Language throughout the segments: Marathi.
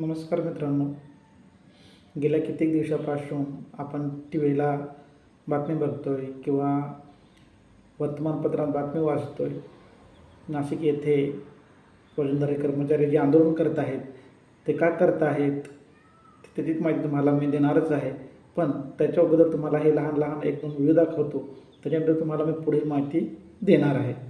नमस्कार मित्रांनो. गेल्या कित्येक दिवसापासून आपण टी व्हीला बातमी बघतो आहे किंवा वर्तमानपत्रात बातमी आहे नाशिक येथे रोजंदारी कर्मचारी जे आंदोलन करत आहेत ते का करत आहेत त्याचीच माहिती तुम्हाला मी देणारच आहे. पण त्याच्या अगोदर तुम्हाला हे लहान लहान एक दोन व्हिडिओ दाखवतो. त्याच्यानंतर तुम्हाला मी पुढील माहिती देणार आहे.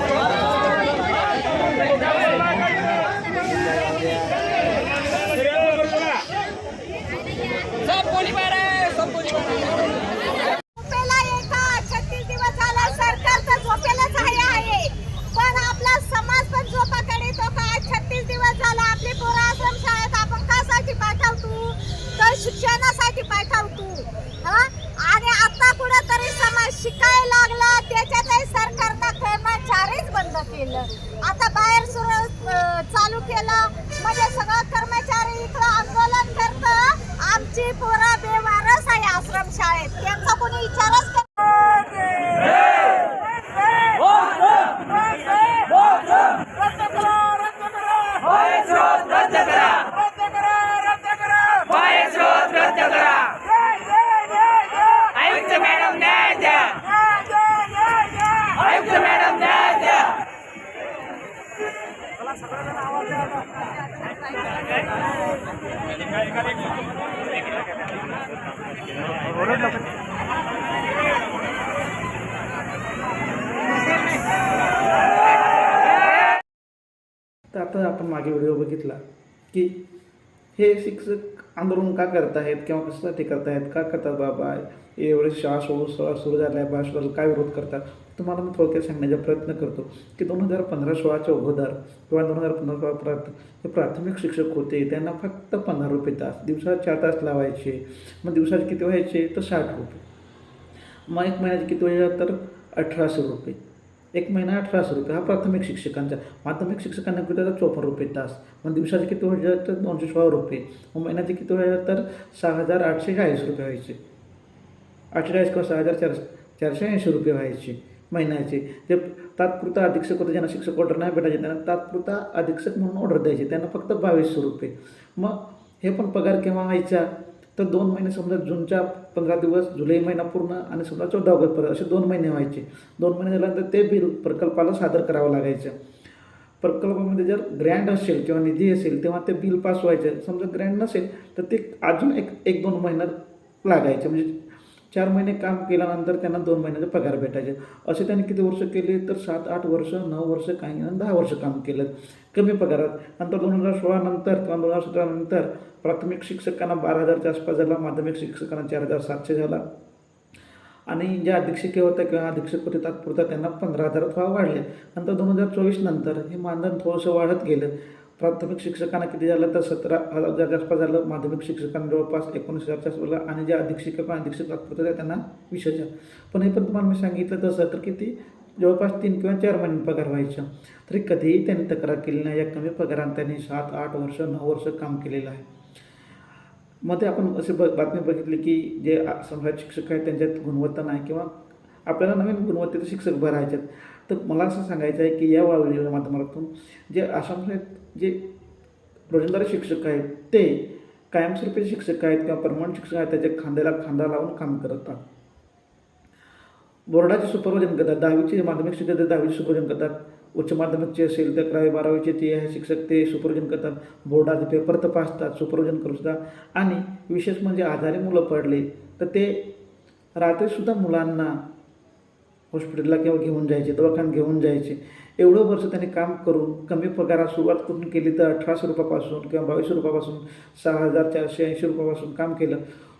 केलं. आता बाहेर सुरू चालू केलं. म्हणजे सगळं कर्मचारी इकडं आंदोलन करत. आमची पोरा बेवारस आहे आश्रम शाळेत त्यांचा कोणी विचार तर आता आपण मागे व्हिडिओ बघितला की हे शिक्षक आंदोलन का करत आहेत किंवा कशासाठी करत आहेत का करतात बाबा? एवढे श्वास सोळा सुरू झाल्या बा शाळेला काय विरोध करतात? तुम्हाला मी थोडक्यात सांगण्याचा प्रयत्न करतो की दोन हजार पंधरा सोळाच्या अगोदर किंवा दोन हजार पंधरा सोळापर्यंत जे प्राथमिक शिक्षक होते त्यांना फक्त पंधरा रुपये तास दिवसात चार तास लावायचे. मग दिवसाचे किती व्हायचे? तर साठ रुपये. मग एक महिन्याचे किती व्हायचे? तर अठराशे रुपये. एक महिना अठराशे रुपये. हा प्राथमिक शिक्षकांचा. माध्यमिक शिक्षकांना किती होतात चोपन्न रुपये तास. मग दिवसाचे किती व्हायचे तर दोनशे सोळा रुपये. मग महिन्याचे किती व्हायचे तर सहा हजार आठशे चाळीस रुपये व्हायचे. आठशे चाळीस किंवा सहा हजार चार चारशे ऐंशी रुपये व्हायचे महिन्याचे. जे तात्पुरता अधीक्षक होते ज्यांना शिक्षक ऑर्डर नाही भेटायचे त्यांना तात्पुरता अधीक्षक म्हणून ऑर्डर द्यायचे. त्यांना फक्त बावीसशे रुपये. मग हे पण पगार केव्हा व्हायचा? तर दोन महिने समजा जूनच्या पंधरा दिवस जुलै महिना पूर्ण आणि समजा चौदा ऑगस्टपर्यंत असे दोन महिने व्हायचे. दोन महिने झाल्यानंतर ते बिल प्रकल्पाला सादर करावं लागायचं. प्रकल्पामध्ये जर ग्रँड असेल किंवा निधी असेल तेव्हा ते बिल पास व्हायचे. समजा ग्रँड नसेल तर ते अजून एक एक दोन महिन्यात लागायचे. म्हणजे चार महिने काम केल्यानंतर त्यांना दोन महिन्याचे पगार भेटायचे. असे त्यांनी किती वर्ष केले? तर सात आठ वर्ष नऊ वर्ष काही दहा वर्ष काम केलं. कमी पगारात. नंतर दोन हजार सोळा नंतर किंवा दोन हजार सतरा नंतर प्राथमिक शिक्षकांना बारा हजारच्या आसपास झाला माध्यमिक शिक्षकांना चार हजार सातशे झाला. आणि ज्या अधीक्षके होत्या किंवा अधीक्षक होते तात्पुरता त्यांना पंधरा हजार भाव वाढले. नंतर दोन हजार चोवीस नंतर हे मानधन थोडंसं वाढत गेलं. प्राथमिक शिक्षकांना किती झालं तर सतरा हजार आसपास झालं माध्यमिक शिक्षकांना जवळपास एकोणीस हजारच्या आसपास झालं आणि जे अधीक्षक किंवा अधीक्षक तात्पुरता त्यांना वीस हजार पण हे पण तुम्हाला मी सांगितलं तसं तर किती? जवळपास तीन किंवा चार महिने पगार व्हायचा. तरी कधीही त्यांनी तक्रार केली नाही. या कमी पगारानं त्यांनी सात आठ वर्ष नऊ वर्ष काम केलेलं आहे. मध्ये आपण असे ब बातमी बघितली की जे समाज शिक्षक आहेत त्यांच्यात गुणवत्ता नाही किंवा आपल्याला नवीन गुणवत्तेचे शिक्षक भरायचे आहेत. तर मला असं सांगायचं आहे की या व्हिडिओच्या माध्यमातून जे आसामचे जे रोजंदारी शिक्षक आहेत ते कायमस्वरूपी शिक्षक आहेत किंवा परमनंट शिक्षक आहेत त्याच्या खांद्याला खांदा लावून काम करतात बोर्डाचे सुपरविजन करतात दहावीचे माध्यमिक शिक्षक ते दहावीचे सुपरविजन करतात. उच्च माध्यमिकचे असेल तर अकरावी बारावीचे ते आहे शिक्षक ते सुपरविजन करतात. बोर्डाचे पेपर तपासतात सुपरविजन करू सुद्धा. आणि विशेष म्हणजे आजारी मुलं पडले तर ते रात्रीसुद्धा मुलांना हॉस्पिटलला किंवा घेऊन जायचे दवाखान्यात घेऊन जायचे. एवढं वर्ष त्यांनी काम करून कमी पगारात सुरुवात करून केली तर अठराशे रुपयापासून किंवा बावीसशे रुपयापासून सहा हजार चारशे ऐंशी रुपयापासून काम केलं.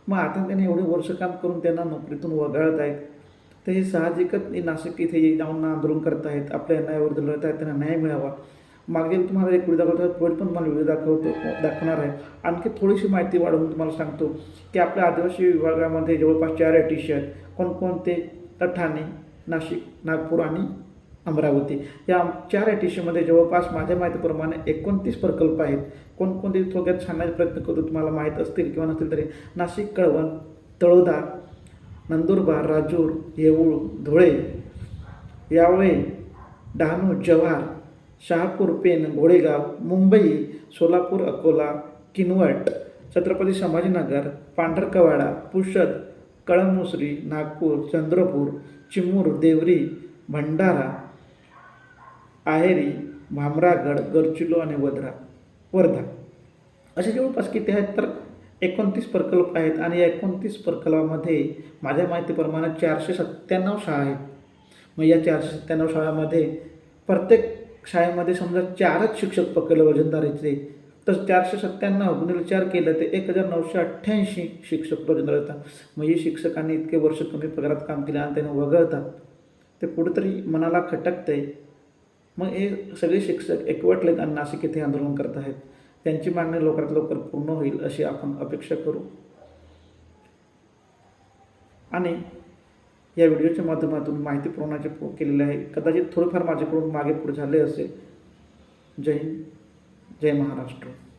मग आता त्याने एवढे वर्ष काम करून त्यांना नोकरीतून वगळत आहेत. तर हे साहजिकच नाशिक इथे जाऊन आंदोलन करत आहेत आपल्या न्यायावर लढत आहेत त्यांना न्याय मिळावा. मागील तुम्हाला एक व्हिडिओ दाखवतो पुढे पण मला व्हिडिओ दाखवतो दाखवणार आहे. आणखी थोडीशी माहिती वाढवून तुम्हाला सांगतो की आपल्या आदिवासी विभागामध्ये जवळपास चार आय टी आहेत. कोणकोणते? तर ठाणे नाशिक नागपूर आणि अमरावती. या चार आय टी सीमध्ये जवळपास माझ्या माहितीप्रमाणे एकोणतीस प्रकल्प आहेत. कोणकोणते थोडक्यात सांगण्याचा प्रयत्न करतो तुम्हाला माहीत असतील किंवा नसतील तरी नाशिक कळवण तळोदा नंदुरबार राजूर येऊळ धुळे यावेळी डहाणू जव्हार शहापूर पेन घोडेगाव मुंबई सोलापूर अकोला किनवट छत्रपती संभाजीनगर पांढरकवाडा पुषद कळमुसरी नागपूर चंद्रपूर चिमूर देवरी भंडारा आहेरी भामरागड गरचिलो आणि वद्रा वर्धा. असे जवळपास किती आहेत? तर एकोणतीस प्रकल्प आहेत आणि या एकोणतीस प्रकल्पामध्ये माझ्या माहितीप्रमाणे चारशे सत्त्याण्णव शाळा आहेत. मग या चारशे सत्त्याण्णव शाळामध्ये प्रत्येक शाळेमध्ये समजा चारच शिक्षक पकडले वजनदारीचे तर चारशे सत्त्याण्णव गुणिले चार केलं ते एक हजार नऊशे अठ्ठ्याऐंशी शिक्षक वजनदार येतात मग हे शिक्षकांनी इतके वर्ष कमी पगारात काम केले आणि त्यांना वगळतात. ते कुठेतरी मनाला खटकते मग हे सगळे शिक्षक एकवटलेत आणि नाशिक येथे आंदोलन करत आहेत. त्यांची मागणी लवकरात लवकर पूर्ण होईल अशी आपण अपेक्षा करू. आणि या व्हिडिओच्या माध्यमातून माहिती पुरवण्याचे केलेले आहे. कदाचित थोडंफार माझ्याकडून मागे पुढे झाले असेल. जय हिंद. जय महाराष्ट्र.